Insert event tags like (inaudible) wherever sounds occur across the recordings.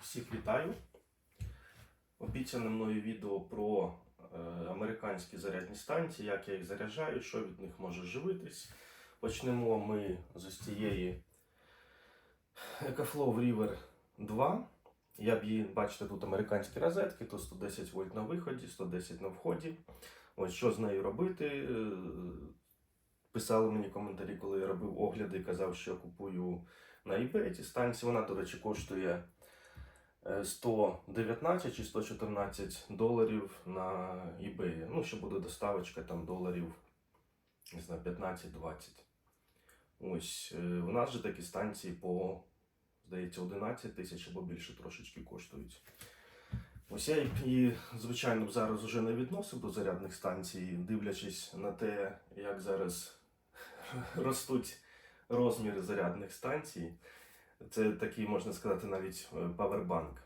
Всіх вітаю. Обіцяне мною відео про е, американські зарядні станції, як я їх заряджаю, що від них може живитись. Почнемо ми з цієї EcoFlow River 2. Я б її, бачите, тут американські розетки, то 110 вольт на виході, 110 на вході. Ось що з нею робити. Е, Писали мені коментарі, коли я робив огляди, і казав, що я купую на eBay ці станції. Вона, до речі, коштує 119 чи 114 доларів на eBay. Ну, ще буде доставочка там доларів не знаю, 15-20. Ось е, у нас же такі станції по, здається, 11 тисяч або більше трошечки коштують. Ось я її, звичайно, зараз вже не відносив до зарядних станцій, дивлячись на те, як зараз (laughs) ростуть розміри зарядних станцій. Це такий, можна сказати, навіть е, павербанк.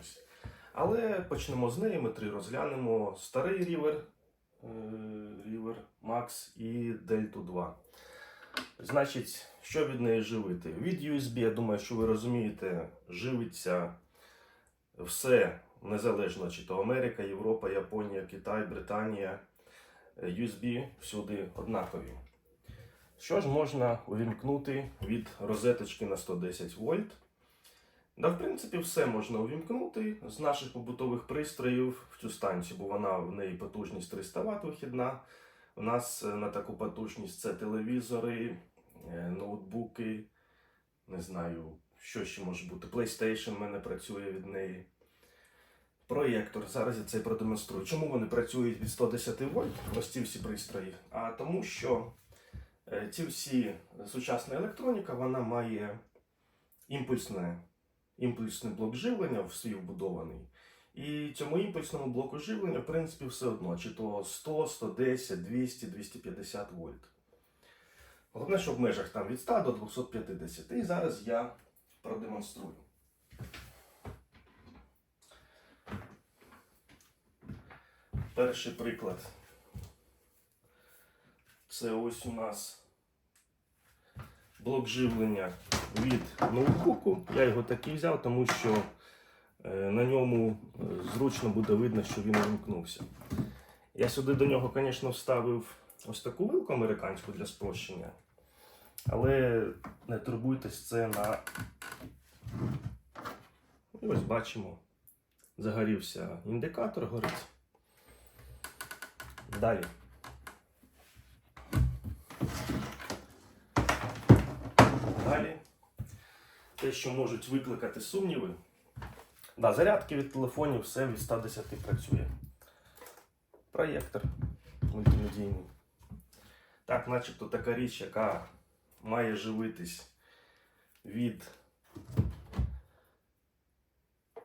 Ось. Але почнемо з неї. Ми три розглянемо старий River, е, River Max і Delta 2. Значить, що від неї живити? Від USB, я думаю, що ви розумієте, живиться все незалежно, чи то Америка, Європа, Японія, Китай, Британія. Е, USB всюди однакові. Що ж можна увімкнути від розеточки на 110 вольт? Да, в принципі, все можна увімкнути з наших побутових пристроїв в цю станцію, бо вона в неї потужність 300 Вт вихідна. У нас е, на таку потужність це телевізори, е, ноутбуки, не знаю, що ще може бути. PlayStation в мене працює від неї. Проєктор. Зараз я це продемонструю. Чому вони працюють від 110 вольт? Ось ці всі пристрої. А тому, що ці всі сучасна електроніка вона має імпульсне, імпульсний блок живлення в свій вбудований. І цьому імпульсному блоку живлення, в принципі, все одно, чи то 100, 110, 200, 250 вольт. Головне, що в межах там від 100 до 250. І зараз я продемонструю. Перший приклад. Це ось у нас блок живлення від ноутбуку. Я його такий взяв, тому що е, на ньому е, зручно буде видно, що він увімкнувся. Я сюди до нього, звісно, вставив ось таку вилку американську для спрощення. Але не турбуйтесь, це на. І ось бачимо, загорівся індикатор, горить. Далі. Те, що можуть викликати сумніви. Да, зарядки від телефонів все від 110 працює. Проєктор мультимедійний. Так, начебто така річ, яка має живитись від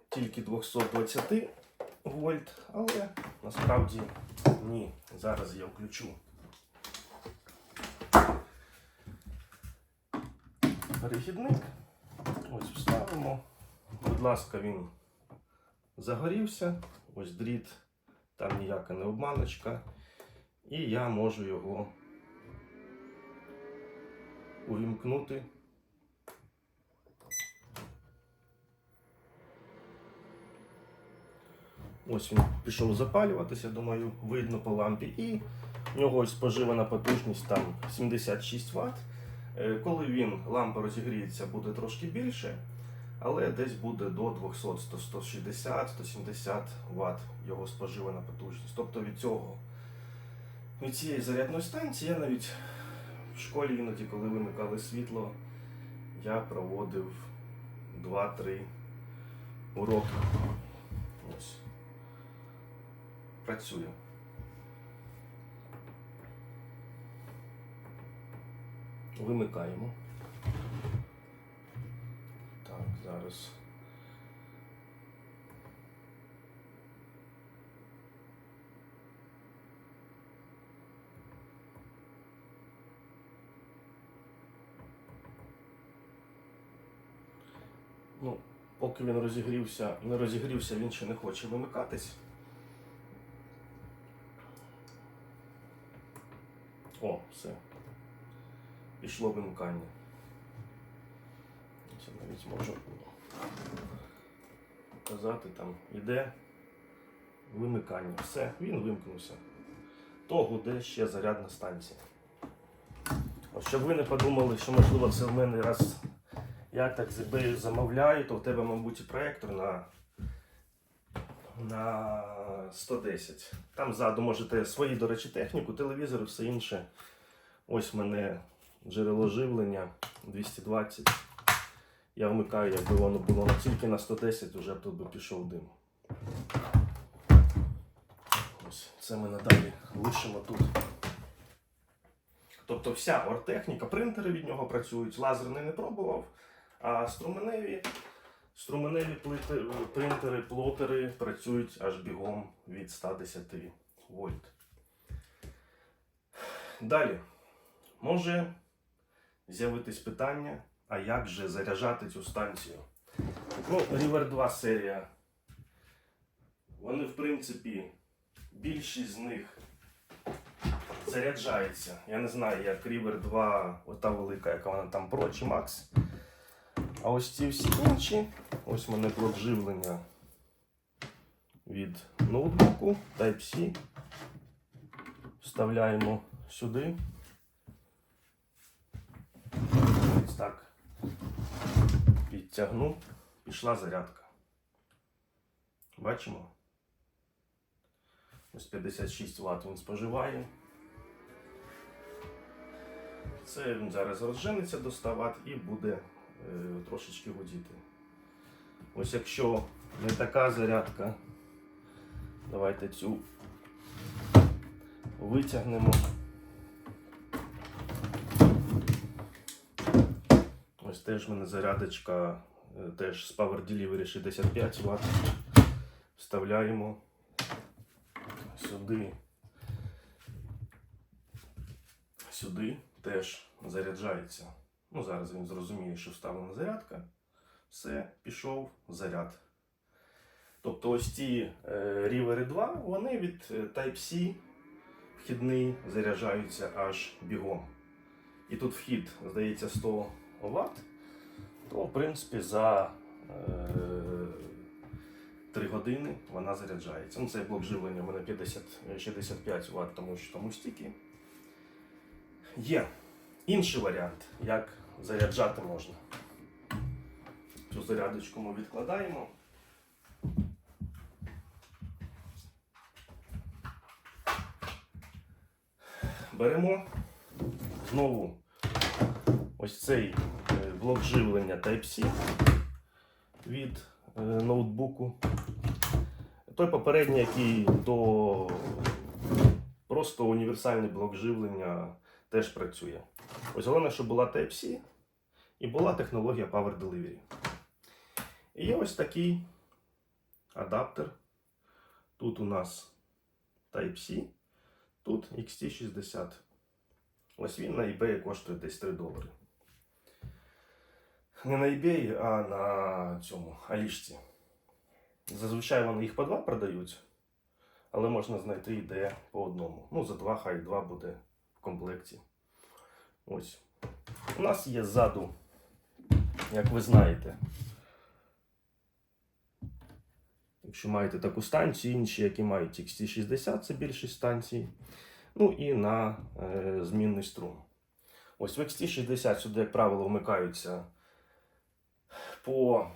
тільки 220 вольт, але насправді ні. Зараз я включу. Перехідник. Ось вставимо. Будь ласка, він загорівся. Ось дріт, там ніяка не обманочка. І я можу його увімкнути. Ось він пішов запалюватися, думаю, видно по лампі. І в нього ось споживана потужність там 76 Вт. Е, Коли він лампа розігріється, буде трошки більше, але десь буде до 200, 160, 170 Вт його споживана потужність. Тобто від цього від цієї зарядної станції я навіть в школі іноді, коли вимикали світло, я проводив 2-3 уроки. Ось. Працює. Вимикаємо. Так, зараз. Ну, поки він розігрівся, не розігрівся, він ще не хоче вимикатись. О, все. Пішло вимикання. Це навіть можу казати, там іде вимикання. Все, він вимкнувся. То гуде ще зарядна станція. От щоб ви не подумали, що можливо це в мене раз я так замовляю, то в тебе, мабуть, проєктор на, на 110. Там ззаду можете свої, до речі, техніку, телевізор і все інше. Ось мене джерело живлення 220. Я вмикаю, якби воно було тільки на 110, вже тут би пішов дим. Ось це ми надалі лишимо тут. Тобто вся ортехніка, принтери від нього працюють, лазерний не пробував, а струменеві, струменеві плити, принтери, плотери працюють аж бігом від 110 вольт. Далі може з'явитись питання, а як же заряджати цю станцію? Ну, River 2 серія. Вони, в принципі, більшість з них заряджається. Я не знаю, як River 2, ота велика, яка вона там Pro чи Max. А ось ці всі інші, ось мене блок живлення від ноутбуку Type-C. Вставляємо сюди. Ось так. Підтягну, пішла зарядка. Бачимо? Ось 56 Вт він споживає. Це він зараз розженеться до 100 Вт і буде е, трошечки гудіти. Ось якщо не така зарядка, давайте цю витягнемо. Ось теж в мене зарядочка е, теж з Power Delivery 65 Вт. Вставляємо сюди. Сюди теж заряджається. Ну, зараз він зрозуміє, що вставлена зарядка. Все, пішов заряд. Тобто ось ці е, River 2, вони від е, Type-C вхідний заряджаються аж бігом. І тут вхід, здається, 100 Вт, то в принципі за е, 3 години вона заряджається. Ну, цей блок живлення у мене 50, 65 Вт, тому що тому стільки. Є інший варіант, як заряджати можна. Цю зарядочку ми відкладаємо. Беремо знову ось цей блок живлення Type-C від е, ноутбуку. Той попередній, який до просто універсальний блок живлення теж працює. Ось головне, щоб була Type-C і була технологія Power Delivery. І є ось такий адаптер. Тут у нас Type-C, тут XT60. Ось він на eBay коштує десь 3 долари. Не на eBay, а на цьому Алішці. Зазвичай вони їх по два продають, але можна знайти і де по одному. Ну, за два, хай два буде в комплекті. Ось. У нас є ззаду, як ви знаєте. Якщо маєте таку станцію, інші, які мають XT60, це більшість станцій. Ну і на е, змінний струм. Ось в XT60 сюди, як правило, вмикаються по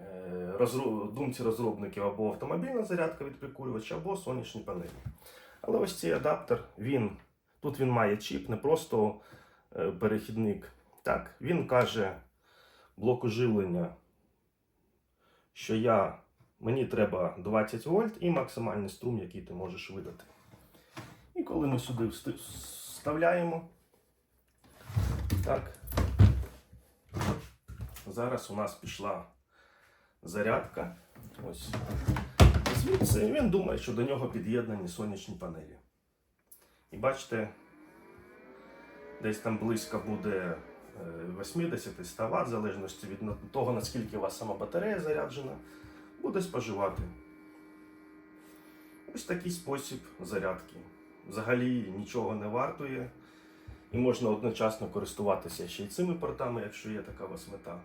е, думці розробників або автомобільна зарядка від прикурювача, або сонячні панелі. Але ось цей адаптер, він, тут він має чіп, не просто е, перехідник. Так, він каже блоку живлення, що я, мені треба 20 вольт і максимальний струм, який ти можеш видати. І коли ми сюди вставляємо, так, зараз у нас пішла зарядка. Ось. Звідси він думає, що до нього під'єднані сонячні панелі. І бачите, десь там близько буде е, 80-100 Вт, в залежності від того, наскільки у вас сама батарея заряджена, буде споживати. Ось такий спосіб зарядки. Взагалі нічого не вартує. І можна одночасно користуватися ще й цими портами, якщо є така у вас мета.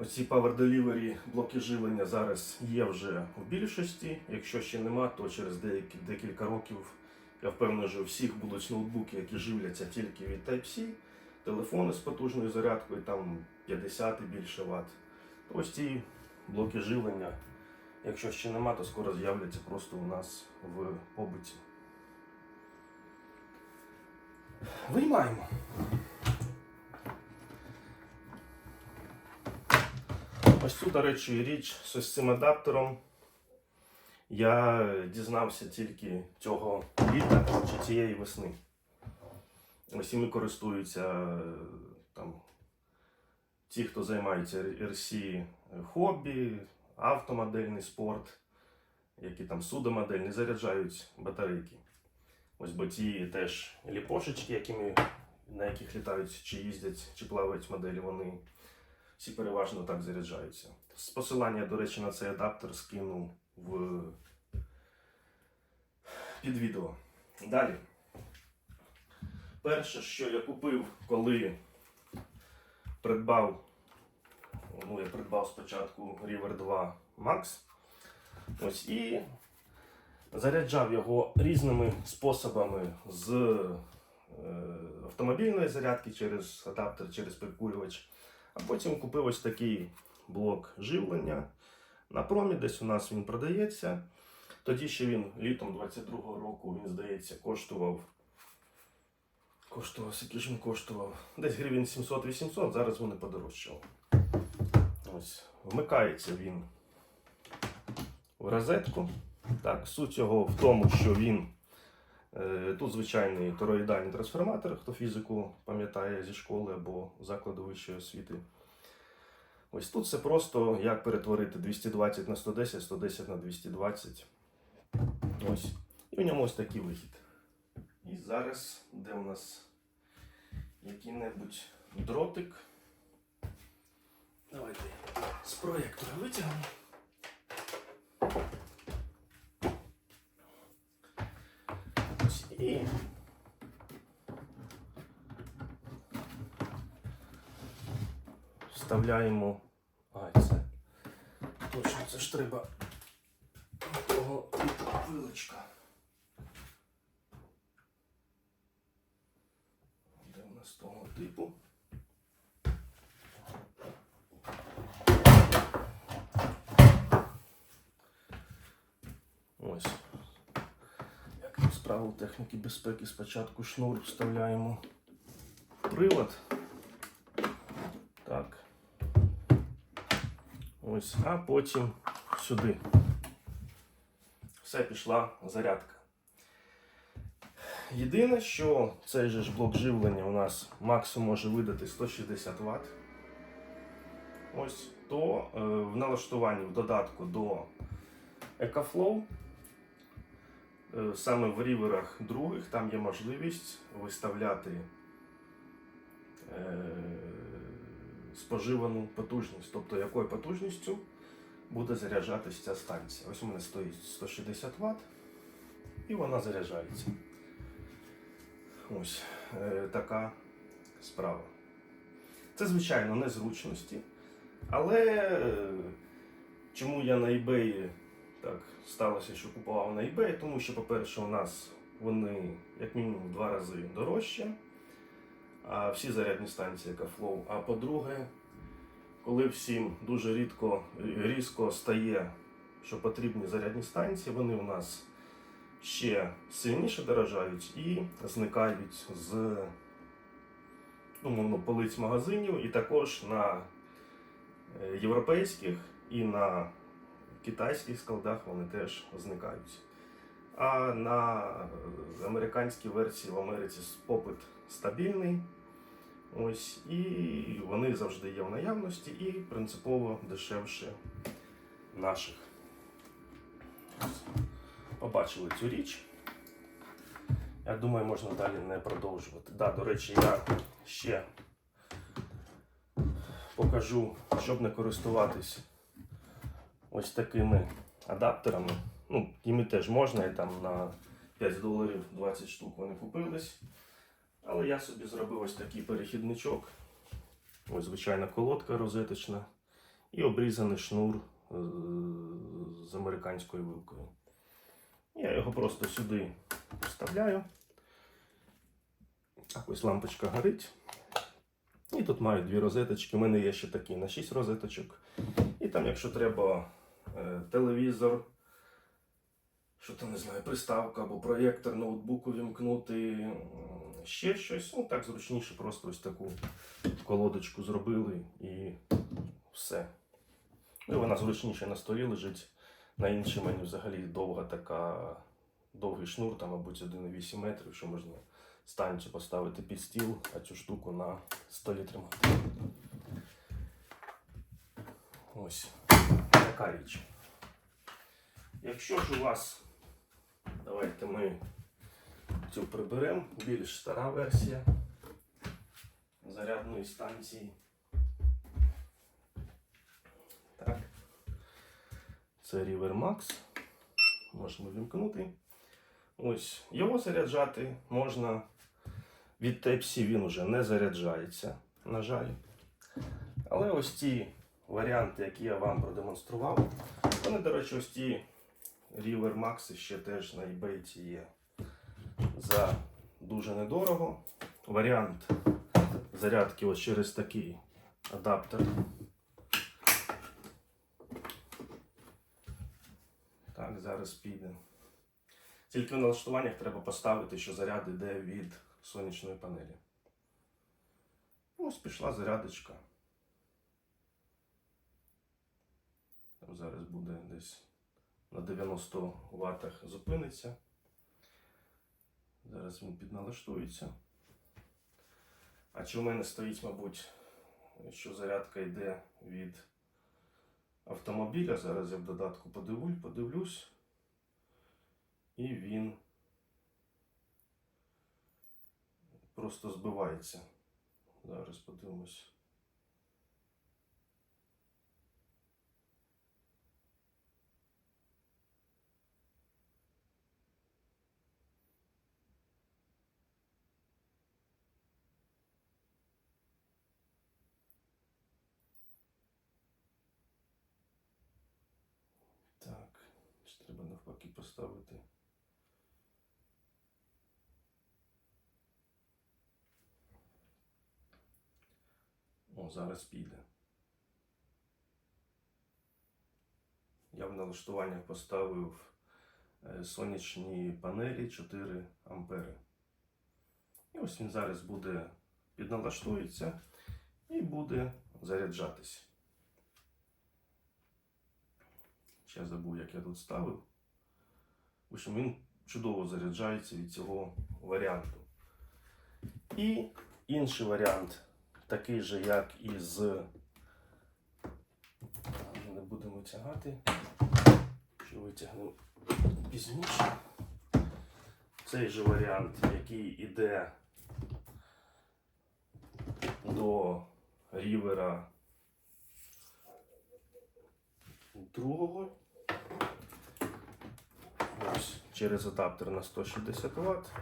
Оці Power Delivery блоки живлення зараз є вже в більшості. Якщо ще нема, то через деякі, декілька років я впевнений, що у всіх будуть ноутбуки, які живляться тільки від Type-C, телефони з потужною зарядкою, там 50 і більше Вт. Ось ці блоки живлення, якщо ще нема, то скоро з'являться просто у нас в побуті. Виймаємо. Тут, до речі, річ з цим адаптером. Я дізнався тільки цього літа чи цієї весни. Ось іми користуються там ті, хто займається RC хобі, автомодельний спорт, які там судомодельні, заряджають батарейки. Ось бо ті теж ліпошечки, якими, на яких літають, чи їздять, чи плавають моделі, вони всі переважно так заряджаються. З посилання, до речі, на цей адаптер скину в під відео. Далі. Перше, що я купив, коли придбав, ну, я придбав спочатку River 2 Max. Ось і заряджав його різними способами з е, автомобільної зарядки через адаптер, через прикурювач. А потім купив ось такий блок живлення. На промі десь у нас він продається. Тоді ще він літом 22-го року, він, здається, коштував. Коштував, скільки ж він коштував? Десь гривень 700-800, зараз вони подорожчали. Ось, вмикається він в розетку. Так, суть його в тому, що він тут звичайний тороїдальний трансформатор, хто фізику пам'ятає зі школи або закладу вищої освіти. Ось тут це просто як перетворити 220 на 110, 110 на 220. Ось. І в ньому ось такий вихід. І зараз, де у нас який-небудь дротик. Давайте з проєктора витягнемо. Ось І вставляємо. А, це. Точно, це ж треба того вилочка. Де у нас того типу? Ось. Як там з правил техніки безпеки спочатку шнур вставляємо в прилад. Так. Ось, а потім сюди. Все пішла зарядка. Єдине, що цей же ж блок живлення у нас максимум може видати 160 Вт. Ось, то е, в налаштуванні в додатку до EcoFlow, саме в ріверах других, там є можливість виставляти е, споживану потужність, тобто якою потужністю буде заряджатися ця станція. Ось у мене стоїть 160 Вт і вона заряджається. Ось е, така справа. Це, звичайно, незручності. Але е, чому я на eBay так сталося, що купував на eBay? Тому що, по-перше, у нас вони як мінімум в два рази дорожчі, а всі зарядні станції EcoFlow. А по-друге, коли всім дуже рідко різко стає, що потрібні зарядні станції, вони у нас ще сильніше дорожають і зникають з ну, полиць магазинів, і також на е, європейських і на китайських складах вони теж зникають. А на американській версії в Америці попит стабільний. Ось, і вони завжди є в наявності і принципово дешевше наших. Побачили цю річ. Я думаю, можна далі не продовжувати. Да, до речі, я ще покажу, щоб не користуватись ось такими адаптерами. Ну, їми теж можна, і там на 5 доларів 20 штук вони купились. Але я собі зробив ось такий перехідничок. Ось звичайна колодка розеточна. і обрізаний шнур е, з американською вилкою. Я його просто сюди вставляю. Так, ось лампочка горить. І тут маю дві розеточки. У мене є ще такі на 6 розеточок. І там, якщо треба телевізор, що то не знаю, приставка або проєктор ноутбуку вімкнути, ще щось. Ну так зручніше, просто ось таку колодочку зробили і все. Ну, і вона зручніше на столі лежить. На іншій мені взагалі довга така, довгий шнур, там, мабуть, 1,8 метрів, що можна станцію поставити під стіл, а цю штуку на столі тримати. Ось така річ. Якщо ж у вас, давайте ми цю приберемо, більш стара версія зарядної станції. Так. Це River Max. Можемо вімкнути. Ось його заряджати можна. Від Type-C він уже не заряджається, на жаль. Але ось ті варіанти, які я вам продемонстрував, вони, до речі, ось ті River Max ще теж на eBay є за дуже недорого. Варіант зарядки ось через такий адаптер. Так, зараз піде. Тільки в налаштуваннях треба поставити, що заряд йде від сонячної панелі. Ось пішла зарядочка. Там зараз буде десь на 90 ваттах зупиниться. Зараз він підналаштується. А чи в мене стоїть, мабуть, що зарядка йде від автомобіля. Зараз я в додатку подивлю, подивлюсь. І він просто збивається. Зараз подивимось. Так, ще треба навпаки поставити. О, зараз піде. Я в налаштуваннях поставив е, сонячні панелі 4 ампери. І ось він зараз буде підналаштується і буде заряджатись. Ще забув, як я тут ставив. В общем, він чудово заряджається від цього варіанту. І інший варіант, такий же, як і з. Не будемо витягати, що витягнемо пізніше. Цей же варіант, який іде до рівера другого. Через адаптер на 160 Вт.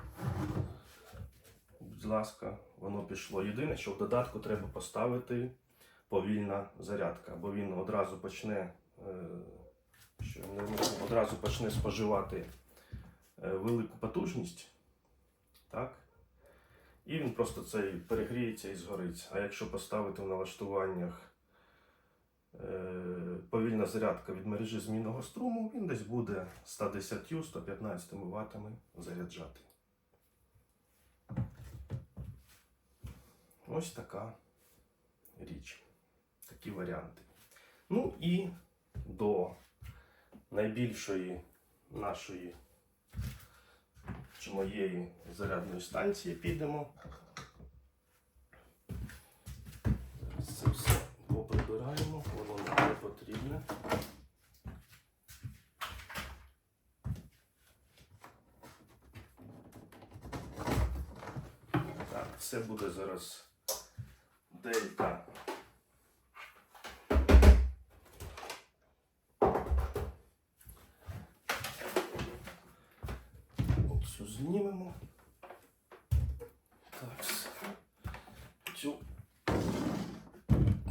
Будь ласка, воно пішло. Єдине, що в додатку треба поставити повільна зарядка, бо він одразу почне, е, що одразу почне споживати е, велику потужність. Так? І він просто цей перегріється і згорить. А якщо поставити в налаштуваннях повільна зарядка від мережі змінного струму, він десь буде 110-115 Вт заряджати. Ось така річ. Такі варіанти. Ну і до найбільшої нашої чи моєї зарядної станції підемо. Зараз це все поприбираємо, воно нам не потрібне. Так, це буде зараз дельта. Оцю знімемо. Так, цю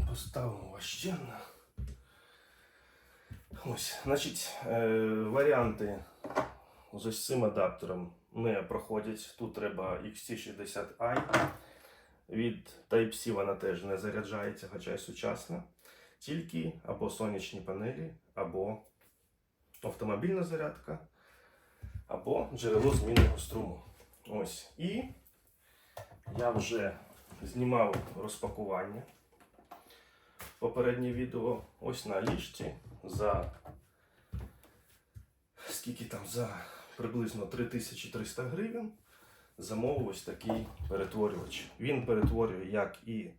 поставимо ващенно. Ось, значить, е, варіанти з цим адаптером не проходять. Тут треба XT60i. Від Type-C вона теж не заряджається, хоча й сучасна. Тільки або сонячні панелі, або автомобільна зарядка, або джерело змінного струму. Ось. І я вже знімав розпакування. Попереднє відео ось на ліжці за скільки там за приблизно 3300 гривень замовив ось такий перетворювач. Він перетворює як і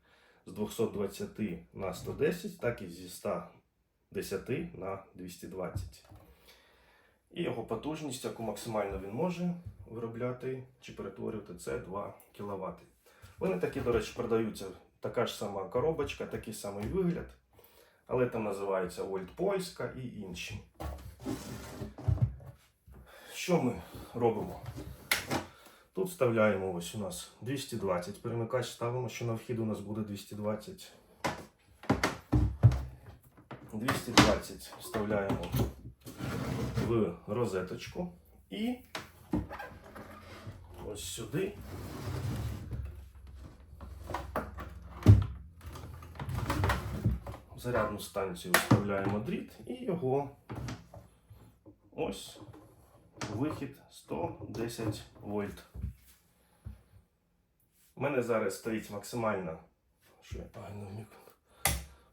з 220 на 110, так і зі 110 на 220. І його потужність, яку максимально він може виробляти чи перетворювати, це 2 кВт. Вони такі, до речі, продаються така ж сама коробочка, такий самий вигляд, але там називаються Вольт Польська і інші. Що ми робимо? Тут вставляємо ось у нас 220 перемикач, ставимо, що на вхід у нас буде 220. 220 вставляємо в розеточку і ось сюди зарядну станцію вставляємо дріт і його ось вихід 110 вольт. У мене зараз стоїть максимальна, що я правильно вмікну?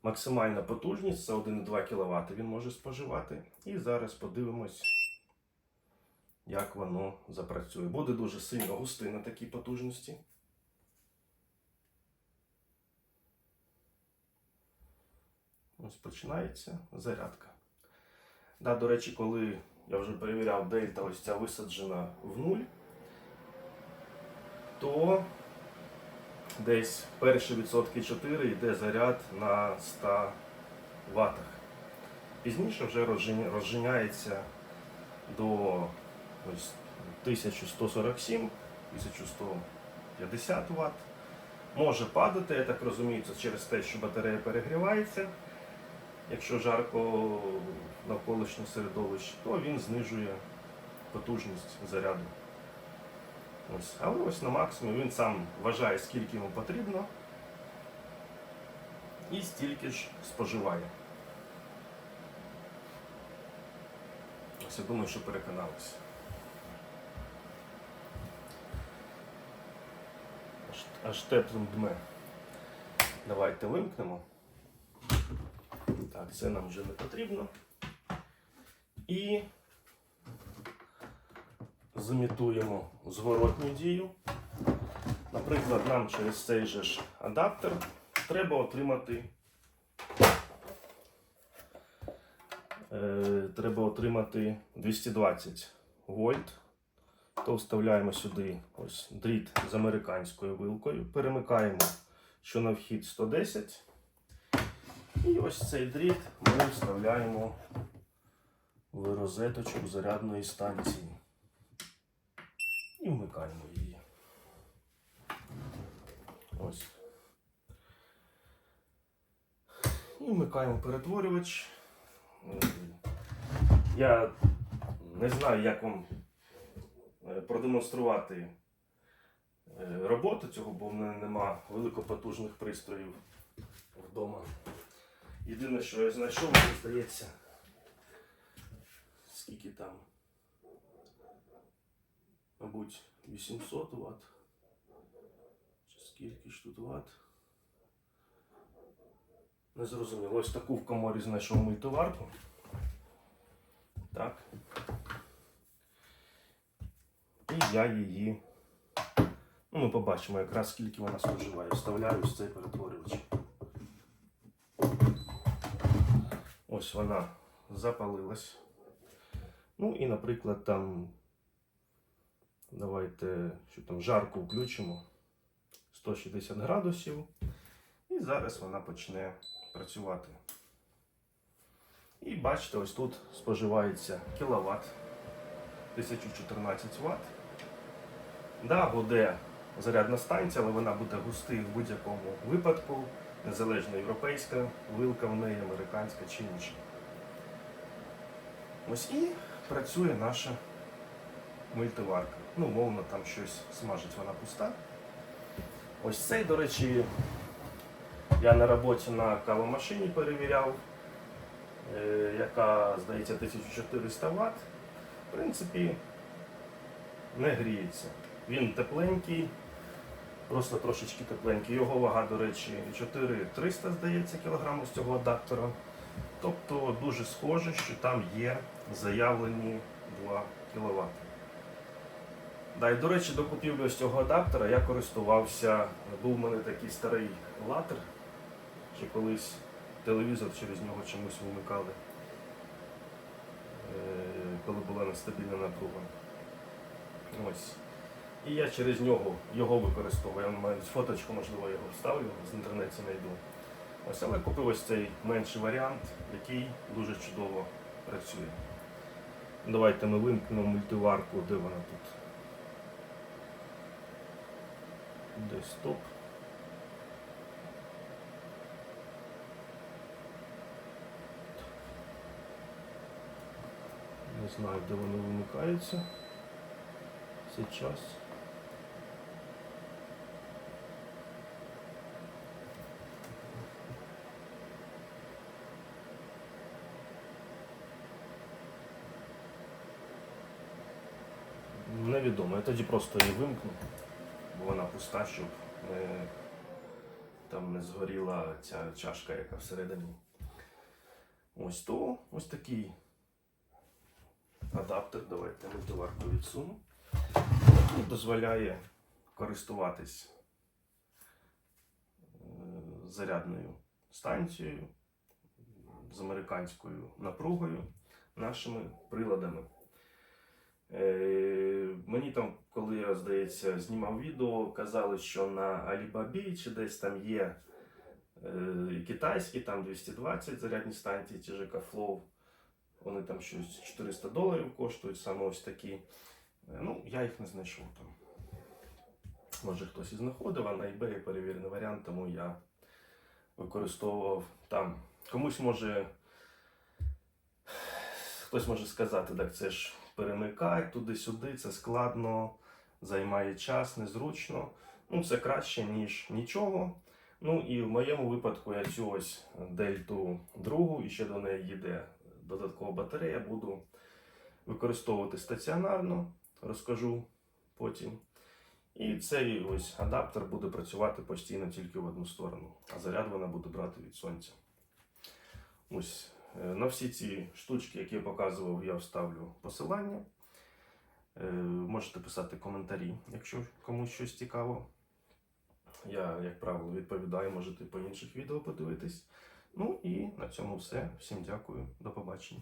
Максимальна потужність це 1,2 кВт він може споживати. І зараз подивимось, як воно запрацює. Буде дуже сильно густий на такій потужності. Ось починається зарядка. Да, до речі, коли я вже перевіряв дельта, ось ця висаджена в нуль, то десь перші відсотки 4 йде заряд на 100 ваттах. Пізніше вже розженяється до ось, 1147, 1150 Вт. Може падати, я так розумію, це через те, що батарея перегрівається. Якщо жарко навколишнє середовище, то він знижує потужність заряду. Ось. Але ось на максимум він сам вважає, скільки йому потрібно, і стільки ж споживає. Ось я думаю, що переконалися. Аж, аж дме. Давайте вимкнемо. Так, це нам вже не потрібно. І зимітуємо зворотню дію. Наприклад, нам через цей же ж адаптер треба отримати. Е, треба отримати 220 вольт. То вставляємо сюди ось дріт з американською вилкою, перемикаємо, що на вхід 110. І ось цей дріт ми вставляємо в розеточку зарядної станції. І вмикаємо її. Ось. І вмикаємо перетворювач. Я не знаю, як вам е, продемонструвати е, роботу цього, бо в мене нема великопотужних пристроїв вдома. Єдине, що я знайшов, мені здається, скільки там, мабуть, 800 Вт. Чи скільки ж тут Вт? Не зрозуміло. Ось таку в коморі знайшов мультиварку. Так. І я її. Ну, ми побачимо якраз скільки вона споживає. Вставляю в цей перетворювач. Ось вона запалилась. Ну і, наприклад, там давайте що там, жарку включимо 160 градусів. І зараз вона почне працювати. І бачите, ось тут споживається кіловат 1014 Вт. Да, буде зарядна станція, але вона буде густий в будь-якому випадку, незалежно європейська, вилка в неї, американська чи інша. Ось і працює наша мультиварка. Ну, мовно, там щось смажить вона пуста. Ось цей, до речі, я на роботі на кавомашині перевіряв, е, яка, здається, 1400 Вт. В принципі, не гріється. Він тепленький, просто трошечки тепленький. Його вага, до речі, 4300, здається, кілограму з цього адаптера. Тобто дуже схоже, що там є заявлені 2 кВт. Да, і, до речі, до купівлі ось цього адаптера я користувався. Був в мене такий старий латер, що колись телевізор через нього чомусь вимикали, е, коли була нестабільна напруга. Ось. І я через нього його використовую. Я маю фоточку, можливо, його вставлю, з інтернету знайду. Ось, але купив ось цей менший варіант, який дуже чудово працює. Давайте ми вимкнемо мультиварку, де вона тут. Десь стоп. Не знаю, де вони вимикаються. Сейчас. Невідомо. Я тоді просто її вимкну, бо вона пуста, щоб не, там не згоріла ця чашка, яка всередині. Ось то ось такий адаптер. Давайте мультиварку відсуну. Який дозволяє користуватись е, зарядною станцією з американською напругою нашими приладами. Е, Мені там, коли я, здається, знімав відео, казали, що на Alibaba чи десь там є е, китайські, там 220 зарядні станції, ті ж Flow. Вони там щось 400 доларів коштують, саме ось такі. Е, Ну, я їх не знайшов там. Може хтось і знаходив, а на eBay перевірений варіант, тому я використовував там. Комусь може. Хтось може сказати, так це ж перемикай туди-сюди, це складно, займає час, незручно. Ну, це краще, ніж нічого. Ну і в моєму випадку я цю ось дельту другу і ще до неї їде додаткова батарея, буду використовувати стаціонарно, розкажу потім. І цей ось адаптер буде працювати постійно тільки в одну сторону, а заряд вона буде брати від сонця. Ось на всі ці штучки, які я показував, я вставлю посилання. Е, Можете писати коментарі, якщо комусь щось цікаво. Я, як правило, відповідаю, можете по інших відео подивитись. Ну і на цьому все. Всім дякую, до побачення.